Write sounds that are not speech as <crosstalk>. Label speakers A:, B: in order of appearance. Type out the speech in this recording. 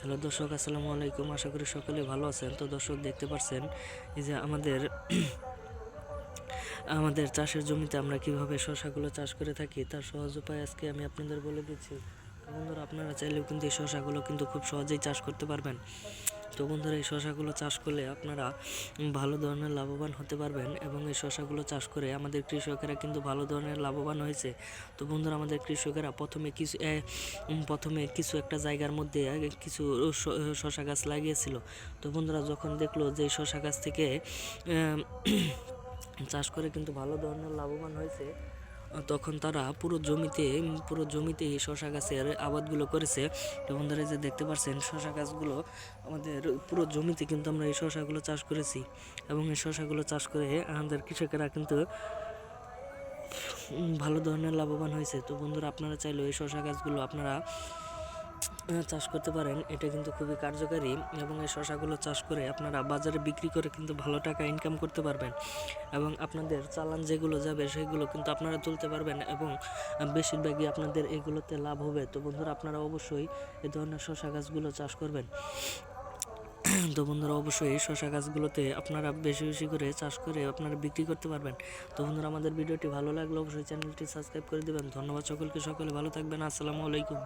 A: Hello দর্শক, আসসালামু আলাইকুম। আশা করি সকলে ভালো আছেন। তো দর্শক, দেখতে পাচ্ছেন এই যে আমাদের <clears throat> আমাদের চাষের জমিতে আমরা কীভাবে শশাগুলো চাষ করে থাকি, তার সহজ উপায় আজকে আমি আপনাদের বলে দিচ্ছি। বন্ধুরা, আপনারা চাইলেও কিন্তু এই শশাগুলো কিন্তু খুব সহজেই চাষ করতে পারবেন। তো বন্ধুরা, এই শসাগুলো চাষ করলে আপনারা ভালো ধরনের লাভবান হতে পারবেন এবং এই শসাগুলো চাষ করে আমাদের কৃষকেরা কিন্তু ভালো ধরনের লাভবান হয়েছে। তো বন্ধুরা, আমাদের কৃষকেরা প্রথমে কিছু প্রথমে কিছু একটা জায়গার মধ্যে কিছু শশা গাছ লাগিয়েছিল। তো বন্ধুরা, যখন দেখল যে শসা গাছ থেকে <coughs> চাষ করে কিন্তু ভালো ধরনের লাভবান হয়েছে তখন তারা পুরো জমিতে পুরো জমিতে এই শশা গাছের আবাদগুলো করেছে। বন্ধুরা যে দেখতে পাচ্ছেন শশা গাছগুলো আমাদের পুরো জমিতে কিন্তু আমরা এই শশাগুলো চাষ করেছি। এবং এই শশাগুলো চাষ করে আমাদের কৃষকেরা কিন্তু ভালো ধরনের লাভবান হয়েছে। তো বন্ধুরা আপনারা চাইলেও এই শশা গাছগুলো আপনারা চাষ করতে পারেন, এটা কিন্তু খুবই কার্যকারী এবং এই শশাগুলো চাষ করে আপনারা বাজারে বিক্রি করে কিন্তু ভালো টাকা ইনকাম করতে পারবেন এবং আপনাদের চালান যেগুলো যাবে সেগুলো কিন্তু আপনারা তুলতে পারবেন এবং বেশিরভাগই আপনাদের এগুলোতে লাভ হবে। তো বন্ধুরা, আপনারা অবশ্যই এ ধরনের শশা গাছগুলো চাষ করবেন। তো বন্ধুরা, অবশ্যই শশা গাছগুলোতে আপনারা বেশি বেশি করে চাষ করে আপনারা বিক্রি করতে পারবেন। তো বন্ধুরা, আমাদের ভিডিওটি ভালো লাগলে অবশ্যই চ্যানেলটি সাবস্ক্রাইব করে দেবেন। ধন্যবাদ সকলকে, সকলে ভালো থাকবেন। আসসালামু আলাইকুম।